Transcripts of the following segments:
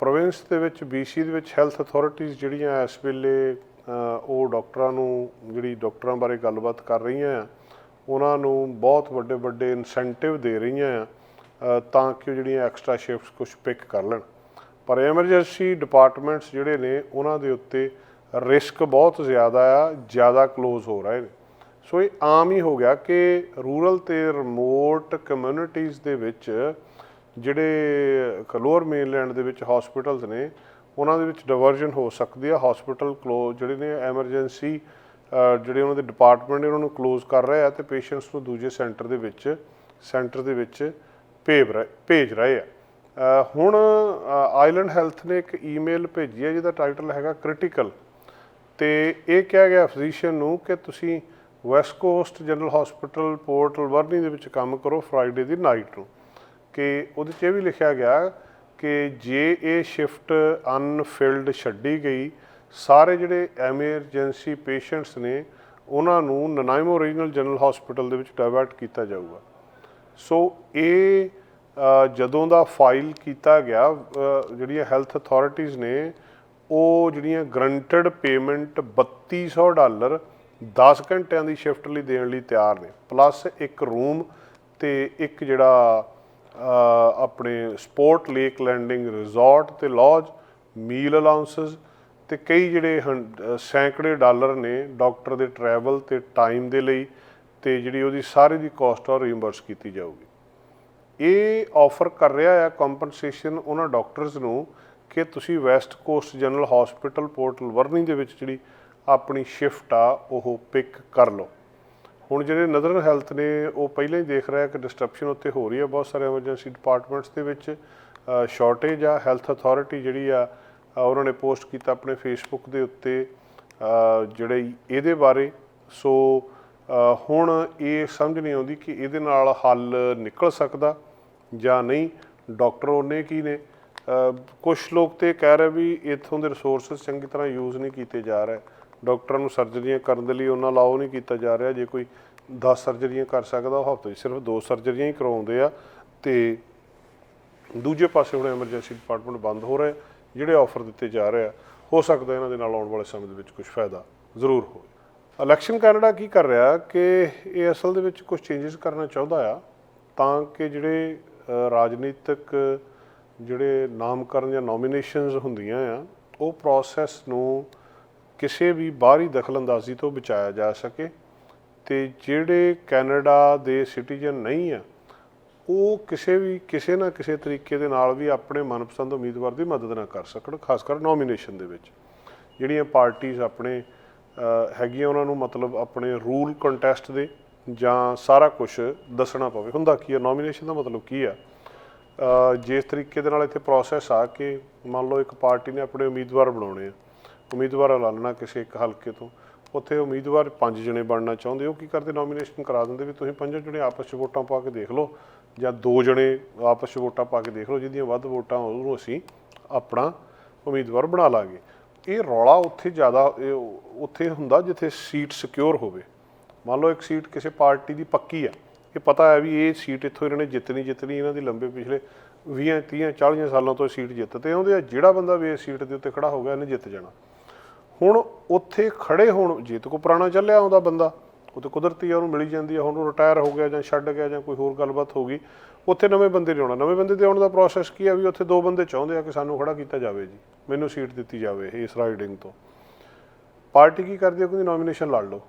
Province ਦੇ ਵਿੱਚ BC ਦੇ ਵਿੱਚ ਹੈਲਥ ਅਥਾਰਟੀਆਂ ਜਿਹੜੀਆਂ ਇਸ ਵੇਲੇ ਉਹ ਡਾਕਟਰਾਂ ਨੂੰ, ਜਿਹੜੀ ਡਾਕਟਰਾਂ ਬਾਰੇ ਗੱਲਬਾਤ ਕਰ ਰਹੀਆਂ ਆ, ਉਹਨਾਂ ਨੂੰ ਬਹੁਤ ਵੱਡੇ ਵੱਡੇ ਇਨਸੈਂਟਿਵ ਦੇ ਰਹੀਆਂ ਆ ਤਾਂ ਕਿ ਉਹ ਜਿਹੜੀਆਂ ਐਕਸਟਰਾ ਸ਼ਿਫਟਸ ਕੁਝ ਪਿਕ ਕਰ ਲੈਣ। ਪਰ ਐਮਰਜੈਂਸੀ ਡਿਪਾਰਟਮੈਂਟਸ ਜਿਹੜੇ ਨੇ, ਉਹਨਾਂ ਦੇ ਉੱਤੇ ਰਿਸਕ ਬਹੁਤ ਜ਼ਿਆਦਾ ਆ, ਜ਼ਿਆਦਾ ক্লোਜ਼ ਹੋ ਰਹੇ ਨੇ। ਸੋ ਇਹ ਆਮ ਹੀ ਹੋ ਗਿਆ ਕਿ ਰੂਰਲ ਤੇ ਰਿਮੋਟ ਕਮਿਊਨਿਟੀਜ਼ ਦੇ ਵਿੱਚ ਜਿਹੜੇ ਲੋਅਰ ਮੇਨਲੈਂਡ ਦੇ ਵਿੱਚ ਹਸਪੀਟਲਸ ਨੇ, ਉਹਨਾਂ ਦੇ ਵਿੱਚ ਡਿਵਰਜਨ ਹੋ ਸਕਦੀ ਹੈ ਹਸਪੀਟਲ ਕਲੋ ਜਿਹੜੇ ਨੇ ਐਮਰਜੈਂਸੀ ਜਿਹੜੇ ਉਹਨਾਂ ਦੇ ਡਿਪਾਰਟਮੈਂਟ ਨੇ, ਉਹਨਾਂ ਨੂੰ ਕਲੋਜ਼ ਕਰ ਰਹੇ ਆ ਤੇ ਪੇਸ਼ੈਂਟਸ ਨੂੰ ਦੂਜੇ ਸੈਂਟਰ ਦੇ ਵਿੱਚ ਸੈਂਟਰ ਦੇ ਵਿੱਚ ਭੇਜ ਰਹੇ ਭੇਜ ਰਹੇ ਆ। ਹੁਣ ਆਈਲੈਂਡ ਹੈਲਥ ਨੇ ਇੱਕ ਈਮੇਲ ਭੇਜੀ ਹੈ ਜਿਹਦਾ ਟਾਈਟਲ ਹੈਗਾ ਕ੍ਰਿਟੀਕਲ ਤੇ ਇਹ ਕਿਹਾ ਗਿਆ ਫਿਜ਼ੀਸ਼ੀਅਨ ਨੂੰ ਕਿ ਤੁਸੀਂ West Coast General Hospital Port Alberni ਦੇ ਵਿੱਚ ਕੰਮ ਕਰੋ ਫਰਾਈਡੇ ਦੀ ਨਾਈਟ ਨੂੰ। ਕਿ ਉਹਦੇ 'ਚ ਇਹ ਵੀ ਲਿਖਿਆ ਗਿਆ ਕਿ ਜੇ ਇਹ ਸ਼ਿਫਟ ਅਨਫਿਲਡ ਛੱਡੀ ਗਈ, ਸਾਰੇ ਜਿਹੜੇ ਐਮਰਜੈਂਸੀ ਪੇਸ਼ੈਂਟਸ ਨੇ, ਉਹਨਾਂ ਨੂੰ ਨਨਾਇਮੋ ਰੀਜਨਲ ਜਨਰਲ ਹਸਪੀਟਲ ਦੇ ਵਿੱਚ ਡਾਇਵਰਟ ਕੀਤਾ ਜਾਊਗਾ। ਸੋ ਇਹ ਜਦੋਂ ਦਾ ਫਾਈਲ ਕੀਤਾ ਗਿਆ ਜਿਹੜੀਆਂ ਹੈਲਥ ਅਥਾਰਟੀਆਂ ਨੇ, ਉਹ ਜਿਹੜੀਆਂ ਗਰੰਟਡ ਪੇਮੈਂਟ 3200 ਡਾਲਰ 10 ਘੰਟਿਆਂ ਦੀ ਸ਼ਿਫਟ ਲਈ ਦੇਣ ਲਈ ਤਿਆਰ ਨੇ ਪਲੱਸ ਇੱਕ ਰੂਮ ਤੇ ਇੱਕ ਜਿਹੜਾ ਆਪਣੇ ਸਪੋਰਟ ਲੇਕ ਲੈਂਡਿੰਗ ਰਿਜ਼ੋਰਟ ਤੇ ਲੌਜ ਮੀਲ ਅਲਾਉਂਸਸ ਤੇ ਕਈ ਜਿਹੜੇ ਹਨ- ਸੈਂਕੜੇ ਡਾਲਰ ਨੇ ਡਾਕਟਰ ਦੇ ਟਰੈਵਲ ਤੇ ਟਾਈਮ ਦੇ ਲਈ ਤੇ ਜਿਹੜੀ ਉਹਦੀ ਸਾਰੀ ਦੀ ਕਾਸਟ ਆ ਰੀਇੰਬਰਸ ਕੀਤੀ ਜਾਊਗੀ। ਇਹ ਆਫਰ ਕਰ ਰਿਹਾ ਹੈ ਕੰਪਨਸੇਸ਼ਨ ਉਹਨਾਂ ਡਾਕਟਰਸ ਨੂੰ ਕਿ ਤੁਸੀਂ West Coast General Hospital Port Alberni ਦੇ ਵਿੱਚ ਜਿਹੜੀ ਆਪਣੀ ਸ਼ਿਫਟ ਆ, ਉਹ ਪਿਕ ਕਰ ਲਓ। ਹੁਣ ਜਿਹੜੇ ਨਦਰਨ ਹੈਲਥ ਨੇ, ਉਹ ਪਹਿਲਾਂ ਹੀ ਦੇਖ ਰਿਹਾ ਕਿ ਡਿਸਟਰਪਸ਼ਨ ਉੱਤੇ ਹੋ ਰਹੀ ਹੈ ਬਹੁਤ ਸਾਰੇ ਐਮਰਜੈਂਸੀ ਡਿਪਾਰਟਮੈਂਟਸ ਦੇ ਵਿੱਚ। ਸ਼ਾਰਟੇਜ ਆ ਹੈਲਥ ਅਥਾਰਟੀ ਜਿਹੜੀ ਆ ਉਹਨਾਂ ਨੇ ਪੋਸਟ ਕੀਤਾ ਆਪਣੇ ਫੇਸਬੁੱਕ ਦੇ ਉੱਤੇ ਜਿਹੜੇ ਇਹਦੇ ਬਾਰੇ। ਸੋ ਹੁਣ ਇਹ ਸਮਝ ਨਹੀਂ ਆਉਂਦੀ ਕਿ ਇਹਦੇ ਨਾਲ ਹੱਲ ਨਿਕਲ ਸਕਦਾ ਜਾਂ ਨਹੀਂ। ਡਾਕਟਰ ਉਹਨੇ ਕੀ ਨੇ? ਕੁਝ ਲੋਕ ਤੇ ਕਹਿ ਰਹੇ ਵੀ ਇਥੋਂ ਦੇ ਰਿਸੋਰਸਸ ਚੰਗੀ ਤਰ੍ਹਾਂ ਯੂਜ਼ ਨਹੀਂ ਕੀਤੇ ਜਾ ਰਹੇ। ਡਾਕਟਰਾਂ ਨੂੰ ਸਰਜਰੀਆਂ ਕਰਨ ਦੇ ਲਈ ਉਹਨਾਂ ਲਾਓ ਨਹੀਂ ਕੀਤਾ ਜਾ ਰਿਹਾ। ਜੇ ਕੋਈ 10 ਸਰਜਰੀਆਂ ਕਰ ਸਕਦਾ ਉਹ ਹਫ਼ਤੇ 'ਚ ਸਿਰਫ ਦੋ ਸਰਜਰੀਆਂ ਹੀ ਕਰਾਉਂਦੇ ਆ ਤੇ ਦੂਜੇ ਪਾਸੇ ਹੁਣ ਐਮਰਜੈਂਸੀ ਡਿਪਾਰਟਮੈਂਟ ਬੰਦ ਹੋ ਰਹੇ, ਜਿਹੜੇ ਆਫਰ ਦਿੱਤੇ ਜਾ ਰਹੇ ਆ, ਹੋ ਸਕਦਾ ਇਹਨਾਂ ਦੇ ਨਾਲ ਆਉਣ ਵਾਲੇ ਸਮੇਂ ਦੇ ਵਿੱਚ ਕੁਝ ਫਾਇਦਾ ਜ਼ਰੂਰ ਹੋਵੇ। ਇਲੈਕਸ਼ਨ ਕੈਨੇਡਾ ਕੀ ਕਰ ਰਿਹਾ ਕਿ ਇਹ ਅਸਲ ਦੇ ਵਿੱਚ ਕੁਝ ਚੇਂਜਸ ਕਰਨਾ ਚਾਹੁੰਦਾ ਆ, ਤਾਂ ਕਿ ਜਿਹੜੇ ਰਾਜਨੀਤਿਕ ਜਿਹੜੇ ਨਾਮਕਰਨ ਜਾਂ ਨੋਮੀਨੇਸ਼ਨਸ ਹੁੰਦੀਆਂ ਆ, ਉਹ ਪ੍ਰੋਸੈਸ ਨੂੰ ਕਿਸੇ ਵੀ ਬਾਹਰੀ ਦਖਲਅੰਦਾਜ਼ੀ ਤੋਂ ਬਚਾਇਆ ਜਾ ਸਕੇ ਤੇ ਜਿਹੜੇ ਕੈਨੇਡਾ ਦੇ ਸਿਟੀਜ਼ਨ ਨਹੀਂ ਆ, ਉਹ ਕਿਸੇ ਵੀ, ਕਿਸੇ ਨਾ ਕਿਸੇ ਤਰੀਕੇ ਦੇ ਨਾਲ ਵੀ ਆਪਣੇ ਮਨਪਸੰਦ ਉਮੀਦਵਾਰ ਦੀ ਮਦਦ ਨਾ ਕਰ ਸਕਣ, ਖਾਸ ਕਰ ਨੋਮੀਨੇਸ਼ਨ ਦੇ ਵਿੱਚ। ਜਿਹੜੀਆਂ ਪਾਰਟੀਆਂ ਆਪਣੇ ਹੈਗੀਆਂ ਉਹਨਾਂ ਨੂੰ ਮਤਲਬ ਆਪਣੇ ਰੂਲ ਕੰਟੈਸਟ ਦੇ ਜਾਂ ਸਾਰਾ ਕੁਝ ਦੱਸਣਾ ਪਵੇ। ਹੁੰਦਾ ਕੀ ਹੈ ਨੋਮੀਨੇਸ਼ਨ ਦਾ ਮਤਲਬ ਕੀ ਆ? ਜਿਸ ਤਰੀਕੇ ਦੇ ਨਾਲ ਇੱਥੇ ਪ੍ਰੋਸੈਸ ਆ ਕਿ ਮੰਨ ਲਓ ਇੱਕ ਪਾਰਟੀ ਨੇ ਆਪਣੇ ਉਮੀਦਵਾਰ ਬਣਾਉਣੇ ਆ। ਉਮੀਦਵਾਰ ਐਲਾਨਣਾ ਕਿਸੇ ਇੱਕ ਹਲਕੇ ਤੋਂ, ਉੱਥੇ ਉਮੀਦਵਾਰ ਪੰਜ ਜਣੇ ਬਣਨਾ ਚਾਹੁੰਦੇ ਉਹ ਕੀ ਕਰਦੇ? ਨੋਮੀਨੇਸ਼ਨ ਕਰਾ ਦਿੰਦੇ ਵੀ ਤੁਸੀਂ ਪੰਜੋਂ ਜਣੇ ਆਪਸ 'ਚ ਵੋਟਾਂ ਪਾ ਕੇ ਦੇਖ ਲਓ, ਜਾਂ ਦੋ ਜਣੇ ਆਪਸ 'ਚ ਵੋਟਾਂ ਪਾ ਕੇ ਦੇਖ ਲਓ, ਜਿਹਦੀਆਂ ਵੱਧ ਵੋਟਾਂ ਉਹਨੂੰ ਅਸੀਂ ਆਪਣਾ ਉਮੀਦਵਾਰ ਬਣਾ ਲਾਂਗੇ। ਇਹ ਰੌਲਾ ਉੱਥੇ ਜ਼ਿਆਦਾ ਉੱਥੇ ਹੁੰਦਾ ਜਿੱਥੇ ਸੀਟ ਸਿਕਿਉਰ ਹੋਵੇ। ਮੰਨ ਲਓ ਇੱਕ ਸੀਟ ਕਿਸੇ ਪਾਰਟੀ ਦੀ ਪੱਕੀ ਆ, ਇਹ ਪਤਾ ਹੈ ਵੀ ਇਹ ਸੀਟ ਇੱਥੋਂ ਇਹਨਾਂ ਨੇ ਜਿੱਤਣੀ ਜਿੱਤਣੀ ਇਹਨਾਂ ਦੀ ਲੰਬੇ ਪਿਛਲੇ 20 30 40 ਸਾਲਾਂ ਤੋਂ ਇਹ ਸੀਟ ਜਿੱਤਦੇ ਆਉਂਦੇ ਆ, ਜਿਹੜਾ ਬੰਦਾ ਵੀ ਇਸ ਸੀਟ ਦੇ ਉੱਤੇ ਖੜਾ ਹੋ ਗਿਆ, ਇਹਨੇ ਜਿੱਤ ਜਾਣਾ। ਹੁਣ ਉੱਥੇ ਖੜੇ ਹੋਣ, ਜੇ ਤੇ ਕੋ ਪੁਰਾਣਾ ਚੱਲਿਆ ਆਉਂਦਾ ਬੰਦਾ, ਉਹ ਤੇ ਕੁਦਰਤੀ ਆ, ਉਹਨੂੰ ਮਿਲੀ ਜਾਂਦੀ ਆ, ਹੁਣ ਉਹ ਰਿਟਾਇਰ ਹੋ ਗਿਆ ਜਾਂ ਛੱਡ ਗਿਆ ਜਾਂ ਕੋਈ ਹੋਰ ਗੱਲਬਾਤ ਹੋ ਗਈ, ਉੱਥੇ ਨਵੇਂ ਬੰਦੇ ਲਿਆਉਣਾ ਨਵੇਂ ਬੰਦੇ ਦੇ ਆਉਣ ਦਾ ਪ੍ਰੋਸੈਸ ਕੀ ਆ ਵੀ ਉੱਥੇ ਦੋ ਬੰਦੇ ਚਾਹੁੰਦੇ ਆ ਕਿ ਸਾਨੂੰ ਖੜਾ ਕੀਤਾ ਜਾਵੇ ਜੀ, ਮੈਨੂੰ ਸੀਟ ਦਿੱਤੀ ਜਾਵੇ ਇਸ ਰਾਈਡਿੰਗ ਤੋਂ। ਪਾਰਟੀ ਕੀ ਕਰਦੀ ਹੈ ਕੋਈ ਨੋਮੀਨੇਸ਼ਨ ਲੜ ਲਓ।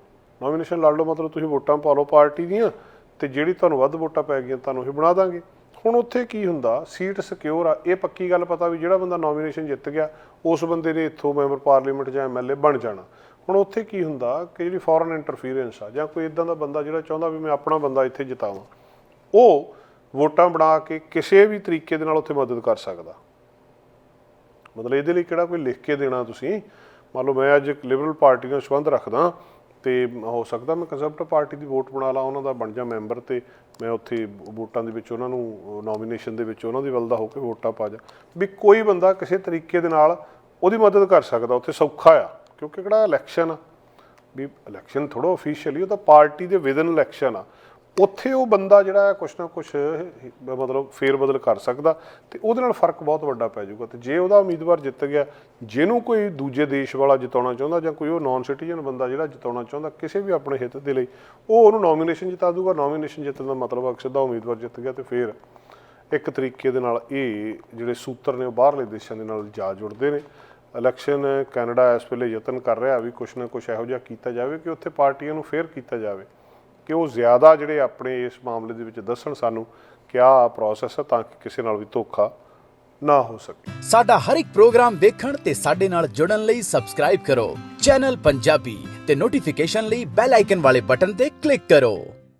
ਨੋਮੀਨੇਸ਼ਨ ਲੜ ਲਓ ਮਤਲਬ ਤੁਸੀਂ ਵੋਟਾਂ ਪਾ ਲਓ ਪਾਰਟੀ ਦੀਆਂ, ਤੇ ਜਿਹੜੀ ਤੁਹਾਨੂੰ ਵੱਧ ਵੋਟਾਂ ਪੈ ਗਈਆਂ ਤੁਹਾਨੂੰ ਇਹ ਬਣਾ ਦਾਂਗੇ। ਹੁਣ ਉੱਥੇ ਕੀ ਹੁੰਦਾ? ਸੀਟ ਸਿਕਿਉਰ ਆ। ਇਹ ਪੱਕੀ ਗੱਲ ਪਤਾ ਵੀ ਜਿਹੜਾ ਬੰਦਾ ਨੋਮੀਨੇਸ਼ਨ ਜਿੱਤ ਗਿਆ, ਉਸ ਬੰਦੇ ਨੇ ਇੱਥੋਂ ਮੈਂਬਰ ਪਾਰਲੀਮੈਂਟ ਜਾਂ ਐਮਐਲਏ ਬਣ ਜਾਣਾ। ਹੁਣ ਉੱਥੇ ਕੀ ਹੁੰਦਾ ਕਿ ਜਿਹੜੀ ਫੋਰਨ ਇੰਟਰਫੀਰੈਂਸ ਆ ਜਾਂ ਕੋਈ ਇਦਾਂ ਦਾ ਬੰਦਾ ਜਿਹੜਾ ਚਾਹੁੰਦਾ ਵੀ ਮੈਂ ਆਪਣਾ ਬੰਦਾ ਇੱਥੇ ਜਿਤਾਵਾਂ, ਉਹ ਵੋਟਾਂ ਬਣਾ ਕੇ ਕਿਸੇ ਵੀ ਤਰੀਕੇ ਦੇ ਨਾਲ ਉੱਥੇ ਮਦਦ ਕਰ ਸਕਦਾ। ਮਤਲਬ ਇਹਦੇ ਲਈ ਕਿਹੜਾ ਕੋਈ ਲਿਖ ਕੇ ਦੇਣਾ ਤੁਸੀਂ? ਮੰਨ ਲਓ ਮੈਂ ਅੱਜ ਲਿਬਰਲ ਪਾਰਟੀ ਨਾਲ ਸੰਬੰਧ ਰੱਖਦਾ ਤੇ ਹੋ ਸਕਦਾ ਮੈਂ ਕੰਜ਼ਰਵੇਟਿਵ ਪਾਰਟੀ ਦੀ ਵੋਟ ਬਣਾ ਲਾ, ਉਹਨਾਂ ਦਾ ਬਣ ਜਾ ਮੈਂਬਰ ਤੇ ਮੈਂ ਉੱਥੇ ਵੋਟਾਂ ਦੇ ਵਿੱਚ ਉਹਨਾਂ ਨੂੰ ਨੋਮੀਨੇਸ਼ਨ ਦੇ ਵਿੱਚ ਉਹਨਾਂ ਦੀ ਵੱਲ ਦਾ ਹੋ ਕੇ ਵੋਟਾਂ ਪਾ ਜਾ। ਵੀ ਕੋਈ ਬੰਦਾ ਕਿਸੇ ਤਰੀਕੇ ਦੇ ਨਾਲ ਉਹਦੀ ਮਦਦ ਕਰ ਸਕਦਾ, ਉੱਥੇ ਸੌਖਾ ਆ, ਕਿਉਂਕਿ ਕਿਹੜਾ ਇਲੈਕਸ਼ਨ ਆ? ਵੀ ਇਲੈਕਸ਼ਨ ਥੋੜਾ ਅਫੀਸ਼ੀਅਲੀ ਉਹ ਤਾਂ ਪਾਰਟੀ ਦੇ ਵਿਦਨ ਇਲੈਕਸ਼ਨ ਆ। ਉੱਥੇ ਉਹ ਬੰਦਾ ਜਿਹੜਾ ਹੈ ਕੁਛ ਨਾ ਕੁਛ, ਮਤਲਬ ਫੇਰ ਬਦਲ ਕਰ ਸਕਦਾ ਤੇ ਉਹਦੇ ਨਾਲ ਫ਼ਰਕ ਬਹੁਤ ਵੱਡਾ ਪੈ ਜਾਊਗਾ ਤੇ ਜੇ ਉਹਦਾ ਉਮੀਦਵਾਰ ਜਿੱਤ ਗਿਆ, ਜਿਹਨੂੰ ਕੋਈ ਦੂਜੇ ਦੇਸ਼ ਵਾਲਾ ਜਿਤਾਉਣਾ ਚਾਹੁੰਦਾ ਜਾਂ ਕੋਈ ਉਹ ਨਾਨ ਸਿਟੀਜ਼ਨ ਬੰਦਾ ਜਿਹੜਾ ਜਿਤਾਉਣਾ ਚਾਹੁੰਦਾ, ਕਿਸੇ ਵੀ ਆਪਣੇ ਹਿੱਤ ਦੇ ਲਈ, ਉਹ ਉਹਨੂੰ ਨੋਮੀਨੇਸ਼ਨ ਜਿਤਾ ਦੂਗਾ ਨੋਮੀਨੇਸ਼ਨ ਜਿੱਤਣ ਦਾ ਮਤਲਬ ਅਕਸਰ ਦਾ ਉਮੀਦਵਾਰ ਜਿੱਤ ਗਿਆ ਤੇ ਫੇਰ ਇੱਕ ਤਰੀਕੇ ਦੇ ਨਾਲ ਇਹ ਜਿਹੜੇ ਸੂਤਰ ਨੇ ਉਹ ਬਾਹਰਲੇ ਦੇਸ਼ਾਂ ਦੇ ਨਾਲ ਜਾ ਜੁੜਦੇ ਨੇ। ਇਲੈਕਸ਼ਨ ਕੈਨੇਡਾ ਇਸ ਵੇਲੇ ਯਤਨ ਕਰ ਰਿਹਾ ਵੀ ਕੁਛ ਨਾ ਕੁਛ ਇਹੋ ਜਿਹਾ ਕੀਤਾ ਜਾਵੇ ਕਿ ਉੱਥੇ ਪਾਰਟੀਆਂ ਨੂੰ ਫੇਰ ਕੀਤਾ ਜਾਵੇ। ਕਿ ਉਹ ਜ਼ਿਆਦਾ ਜਿਹੜੇ ਆਪਣੇ ਇਸ ਮਾਮਲੇ ਦੇ ਵਿੱਚ ਦੱਸਣ ਸਾਨੂੰ ਕਿ ਆਹ ਪ੍ਰੋਸੈਸ ਹੈ ਤਾਂ ਕਿ ਕਿਸੇ ਨਾਲ ਵੀ ਧੋਖਾ ਨਾ ਹੋ ਸਕੇ। ਸਾਡਾ ਹਰ ਇੱਕ ਪ੍ਰੋਗਰਾਮ ਦੇਖਣ ਤੇ ਸਾਡੇ ਨਾਲ ਜੁੜਨ ਲਈ ਸਬਸਕ੍ਰਾਈਬ ਕਰੋ। ਚੈਨਲ ਪੰਜਾਬੀ ਤੇ ਨੋਟੀਫਿਕੇਸ਼ਨ ਲਈ ਬੈਲ ਆਈਕਨ ਵਾਲੇ ਬਟਨ ਤੇ ਕਲਿੱਕ ਕਰੋ।